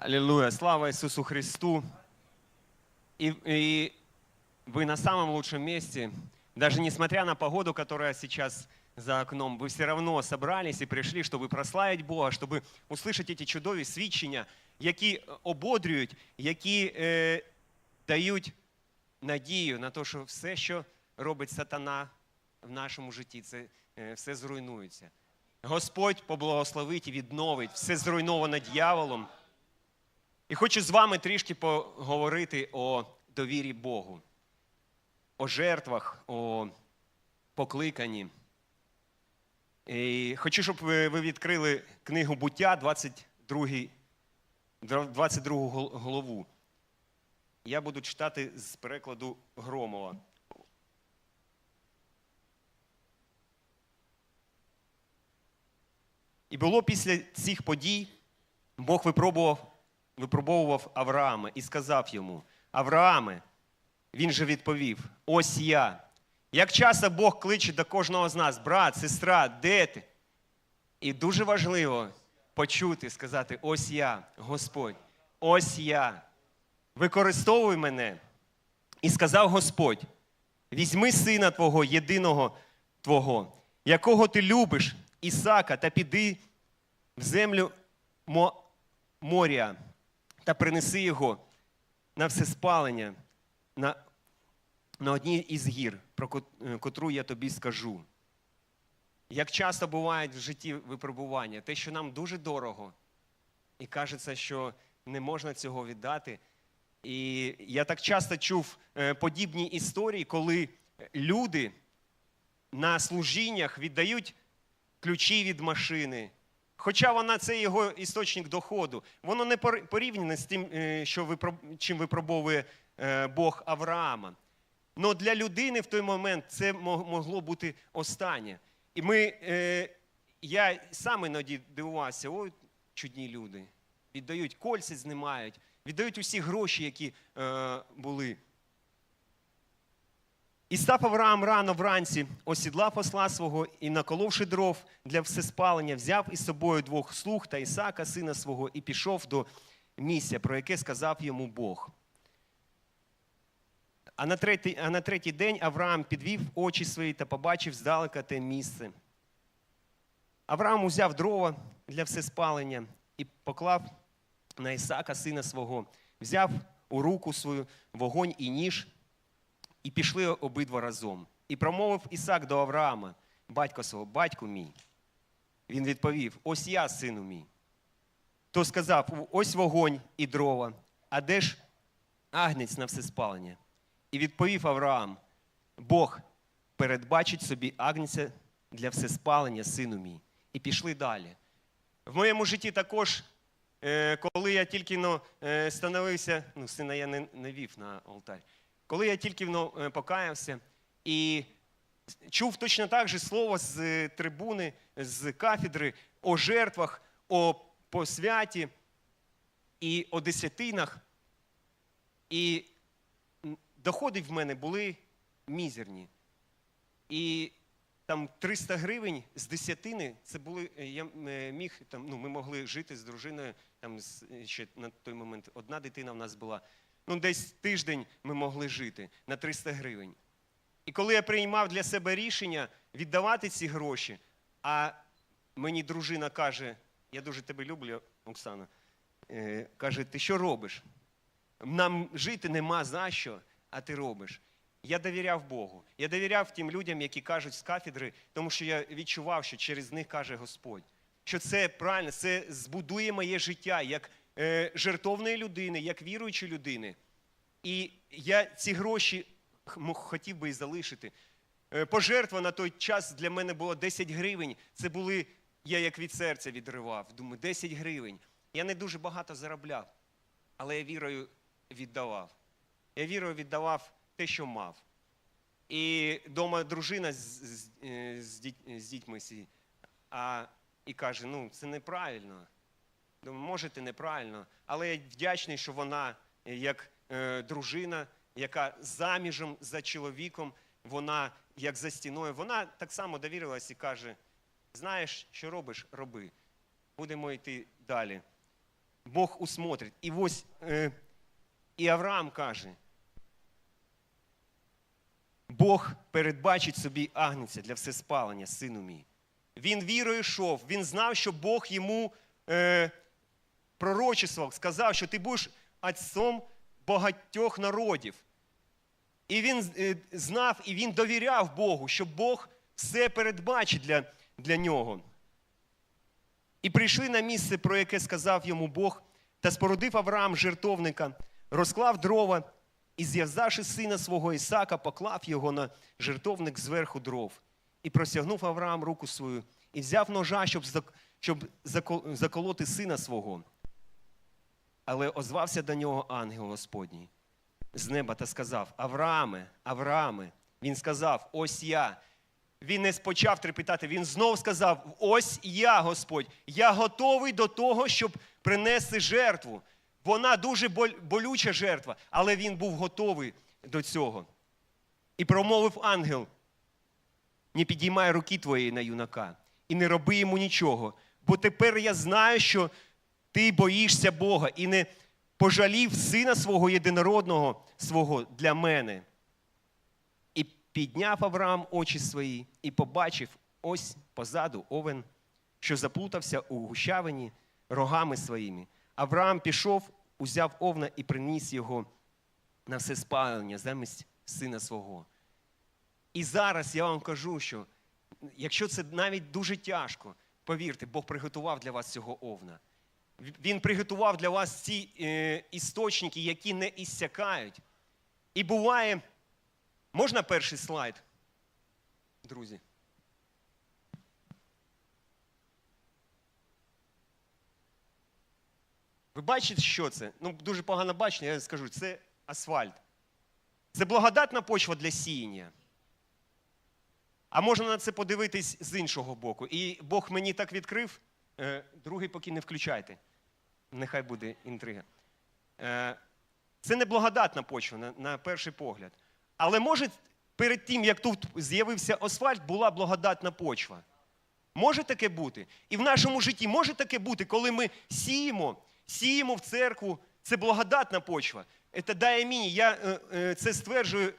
Аллилуйя. Слава Иисусу Христу. И, и вы на самом лучшем месте. Даже несмотря на погоду, которая сейчас за окном, вы все равно собрались и пришли, чтобы прославить Бога, чтобы услышать эти чудові свідчення, які ободрюють, які е, дають надію на те, що все, що робить сатана в нашому житті, це е, все зруйнується. Господь поблагословить і відновить все зруйноване дьяволом. І хочу з вами трішки поговорити о довірі Богу, о жертвах, о покликанні. І хочу, щоб ви відкрили книгу буття, 22, 22 гол- главу. Я буду читати з перекладу Громова. І було після цих подій, Бог випробував, випробовував Авраама і сказав йому: Аврааме, він же відповів: Ось я. Як часто Бог кличе до кожного з нас, брат, сестра, де ти? І дуже важливо почути, сказати: Ось я, Господь, ось я. Використовуй мене. І сказав Господь: візьми сина Твого, єдиного Твого, якого ти любиш, Ісака, та піди в землю Мо- моря та принеси його на всеспалення, на, на одній із гір, про е, котру я тобі скажу. Як часто бувають в житті випробування, те, що нам дуже дорого, і кажеться, що не можна цього віддати. І я так часто чув е, подібні історії, коли люди на служіннях віддають ключі від машини. Хоча вона це його істочник доходу. Воно не пор- порівняне з тим, е, що випроб- чим випробовує е, Бог Авраама. Але для людини в той момент це могло бути останнє. І ми, е, я сам іноді дивувався, ой, чудні люди. Віддають кольця, знімають, віддають усі гроші, які е, були. І став Авраам рано вранці, осідлав посла свого і, наколовши дров для всеспалення, взяв із собою двох слуг та Ісака, сина свого, і пішов до місця, про яке сказав йому Бог. А на третій, а на третій день Авраам підвів очі свої та побачив здалека те місце. Авраам узяв дрова для всеспалення і поклав на Ісака, сина свого, взяв у руку свою вогонь і ніж, і пішли обидва разом. І промовив Ісак до Авраама, батько свого, батьку мій. Він відповів: Ось я, сину мій. То сказав: ось вогонь і дрова, а де ж агнець на всеспалення? І відповів Авраам: Бог передбачить собі агнця для всеспалення, сину мій. І пішли далі. В моєму житті також, е, коли я тільки но, е, становився, ну, сина я не, не вів на алтарь, коли я тільки е, покаявся і чув точно так же слово з е, трибуни, з кафедри о жертвах, о посвяті і о десятинах. І доходи в мене були мізерні. І там 300 гривень з десятини, це були, е, я міг, там, ну, ми могли жити з дружиною, там ще на той момент одна дитина в нас була. Ну, десь тиждень ми могли жити на 300 гривень. І коли я приймав для себе рішення віддавати ці гроші, а мені дружина каже, я дуже тебе люблю, Оксана, е, каже, ти що робиш? Нам жити нема за що, а ти робиш. Я довіряв Богу. Я довіряв тим людям, які кажуть з кафедри, тому що я відчував, що через них каже Господь. Що це правильно, це збудує моє життя як жертовної людини, як віруючої людини. І я ці гроші хотів би і залишити. Е, Пожертва на той час для мене було 10 гривень. Це були, я як від серця відривав. Думаю, 10 гривень. Я не дуже багато заробляв, але я вірою віддавав. Я вірою віддавав те, що мав. І вдома дружина з, з, е, з, з дітьми а, і каже: ну, це неправильно. Думаю, може, це неправильно, але я вдячний, що вона, е, як е, дружина, яка заміжем за чоловіком, вона як за стіною, вона так само довірилась і каже: знаєш, що робиш, роби. Будемо йти далі. Бог усмотрить. І ось е, і Авраам каже, Бог передбачить собі агнця для всеспалення, сину мій. Він вірою йшов, він знав, що Бог йому е, пророчествував, сказав, що ти будеш отцом багатьох народів. І він е, знав, і він довіряв Богу, що Бог все передбачить для, для нього. І прийшли на місце, про яке сказав йому Бог, та спорудив Авраам жертовника, розклав дрова і, зв'язавши сина свого Ісака, поклав його на жертовник зверху дров. І простягнув Авраам руку свою, і взяв ножа, щоб, щоб заколоти сина свого. Але озвався до нього ангел Господній з неба та сказав: Аврааме, Аврааме. Він сказав: Ось я. Він не почав трепетати, він знов сказав: Ось я, Господь, я готовий до того, щоб принести жертву. Вона дуже болюча жертва, але він був готовий до цього. І промовив ангел: не підіймай руки твоєї на юнака і не роби йому нічого, бо тепер я знаю, що ти боїшся Бога і не пожалів сина свого єдинородного свого для мене. І підняв Авраам очі свої і побачив ось позаду овен, що заплутався у гущавині рогами своїми. Авраам пішов, узяв овна і приніс його на все спалення замість сина свого. І зараз я вам кажу, що якщо це навіть дуже тяжко, повірте, Бог приготував для вас цього овна. Він приготував для вас ці е, істочники, які не іссякають. І буває, можна перший слайд, друзі? Ви бачите, що це? Ну, дуже погано бачення, я скажу, це асфальт. Це благодатна почва для сіяння. А можна на це подивитись з іншого боку. І Бог мені так відкрив, е, другий поки не включайте. Нехай буде інтрига. Е, Це не благодатна почва на, перший погляд. Але може перед тим, як тут з'явився асфальт, була благодатна почва. Може таке бути? І в нашому житті може таке бути, коли ми сіємо, сіємо в церкву, це благодатна почва. Це дає мені. Я е, е, це стверджую,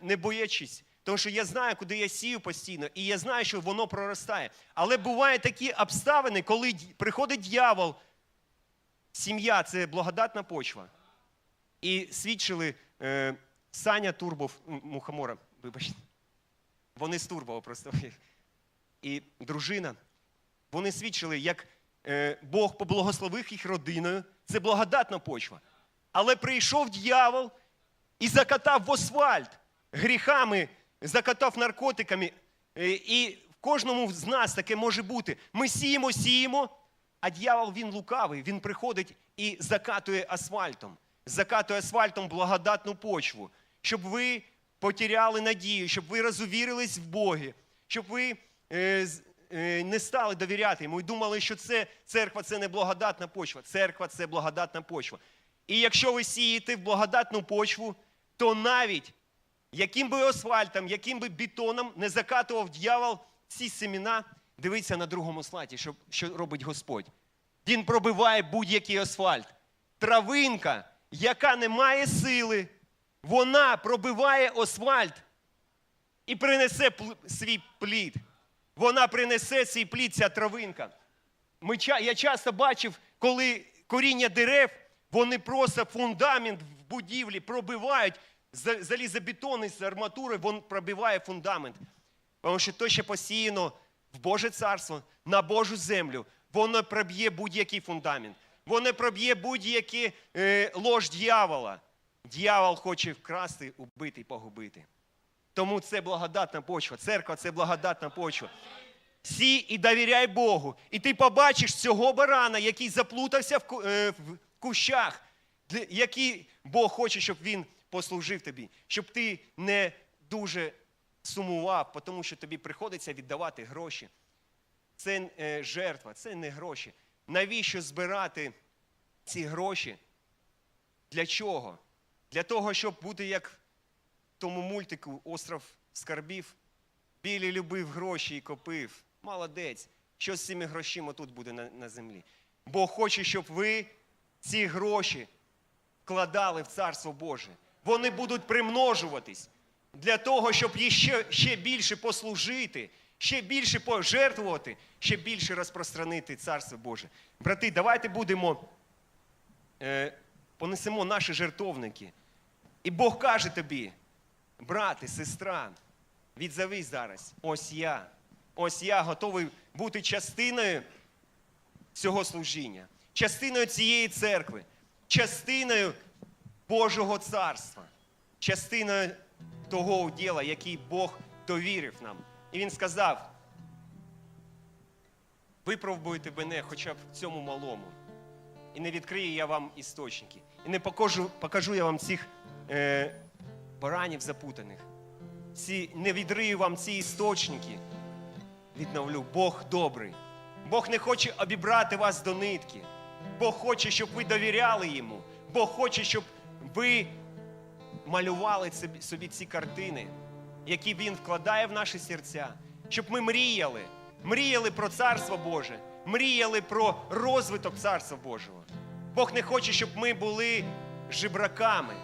не боячись. Тому що я знаю, куди я сію постійно, і я знаю, що воно проростає. Але бувають такі обставини, коли приходить дьявол, сім'я це благодатна почва. І свідчили е, Саня Турбов, Мухомора, вибачте. Вони з Турбова просто. І дружина. Вони свідчили, як е, Бог поблагословив їх родиною. Це благодатна почва. Але прийшов дьявол і закатав в асфальт гріхами, закатав наркотиками. Е, І в кожному з нас таке може бути. Ми сіємо, сіємо, а дьявол він лукавий, він приходить і закатує асфальтом. Закатує асфальтом благодатну почву, щоб ви потеряли надію, щоб ви розувірились в Богі, щоб ви е, е, не стали довіряти йому і думали, що це церква це не благодатна почва. Церква це благодатна почва. І якщо ви сієте в благодатну почву, то навіть яким би асфальтом, яким би бетоном не закатував дьявол ці семена, дивіться на другому слайді, що, що робить Господь. Він пробиває будь-який асфальт. Травинка, яка не має сили, вона пробиває асфальт і принесе свій плід. Вона принесе свій плід, ця травинка. Ми, я часто бачив, коли коріння дерев, вони просто фундамент в будівлі пробивають, за- залізобетон з арматури, він пробиває фундамент. Тому що то, що посіяно в Боже царство, на Божу землю, воно проб'є будь-який фундамент. Воно проб'є будь-який е, лож дьявола. Дьявол хоче вкрасти, убити і погубити. Тому це благодатна почва. Церква це благодатна почва. Сій і довіряй Богу. І ти побачиш цього барана, який заплутався в е, в кущах, який Бог хоче, щоб він послужив тобі, щоб ти не дуже сумував, тому що тобі приходиться віддавати гроші. Це е, жертва, це не гроші. Навіщо збирати ці гроші? Для чого? Для того, щоб бути як в тому мультику Остров скарбів. Білі любив гроші і копив. Молодець. Що з цими грошима тут буде на, на землі? Бог хоче, щоб ви ці гроші вкладали в Царство Боже. Вони будуть примножуватись для того, щоб ще, ще більше послужити, ще більше пожертвувати, ще більше розпространити Царство Боже. Брати, давайте будемо, е, понесемо наші жертовники. І Бог каже тобі, брате, сестра, відзовись зараз. Ось я. Ось я готовий бути частиною цього служіння, частиною цієї церкви, частиною Божого царства, частиною того діла, який Бог довірив нам. І він сказав: випробуйте мене хоча б в цьому малому. І не відкрию я вам істочники. І не покажу, покажу я вам цих е, баранів запутаних. Ці, не відрию вам ці істочники. Відновлю. Бог добрий. Бог не хоче обібрати вас до нитки. Бог хоче, щоб ви довіряли йому. Бог хоче, щоб ви малювали собі- ці картини, які Він вкладає в наші серця, щоб ми мріяли, мріяли про Царство Боже, мріяли про розвиток Царства Божого. Бог не хоче, щоб ми були жебраками.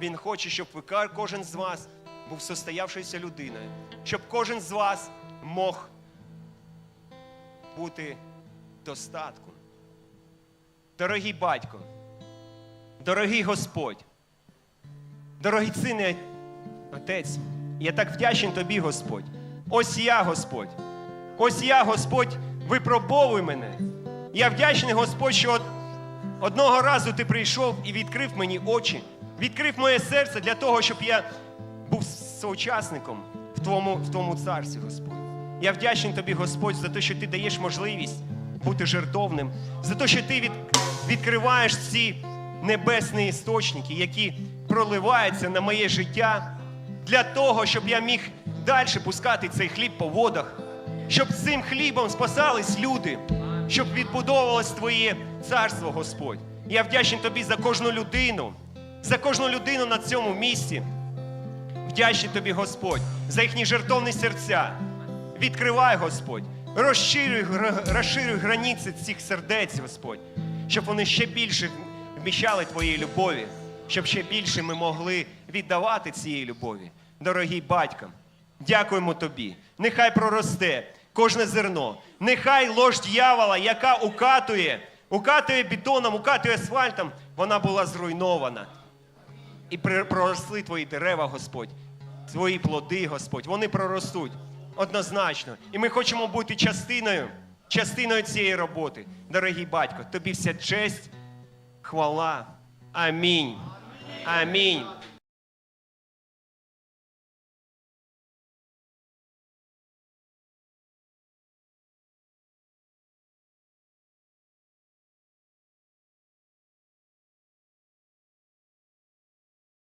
Він хоче, щоб ви кожен з вас був состоявшоюся людиною, щоб кожен з вас мог бути достатком. Дорогий батько, дорогий Господь, дорогий сине, Отець, я так вдячний тобі, Господь. Ось я, Господь. Ось я, Господь, випробовуй мене. Я вдячний, Господь, що одного разу ти прийшов і відкрив мені очі, відкрив моє серце для того, щоб я був соучасником в твоєму, в твоєму царстві, Господь. Я вдячний тобі, Господь, за те, що ти даєш можливість бути жертовним, за те, що ти від, відкриваєш ці небесні істочники, які проливаються на моє життя, для того, щоб я міг далі пускати цей хліб по водах, щоб цим хлібом спасались люди, щоб відбудовувалось Твоє царство, Господь. Я вдячний тобі за кожну людину, за кожну людину на цьому місці. Вдячний тобі, Господь, за їхні жертовні серця. Відкривай, Господь, розширюй, розширюй границі цих сердець, Господь, щоб вони ще більше вміщали Твоєї любові, щоб ще більше ми могли віддавати цієї любові. Дорогий батько, дякуємо тобі. Нехай проросте кожне зерно, нехай ложь дьявола, яка укатує, укатує бетоном, укатує асфальтом, вона була зруйнована. І проросли твої дерева, Господь, твої плоди, Господь, вони проростуть однозначно. І ми хочемо бути частиною, частиною цієї роботи. Дорогий батько, тобі вся честь, хвала. Амінь. Амінь.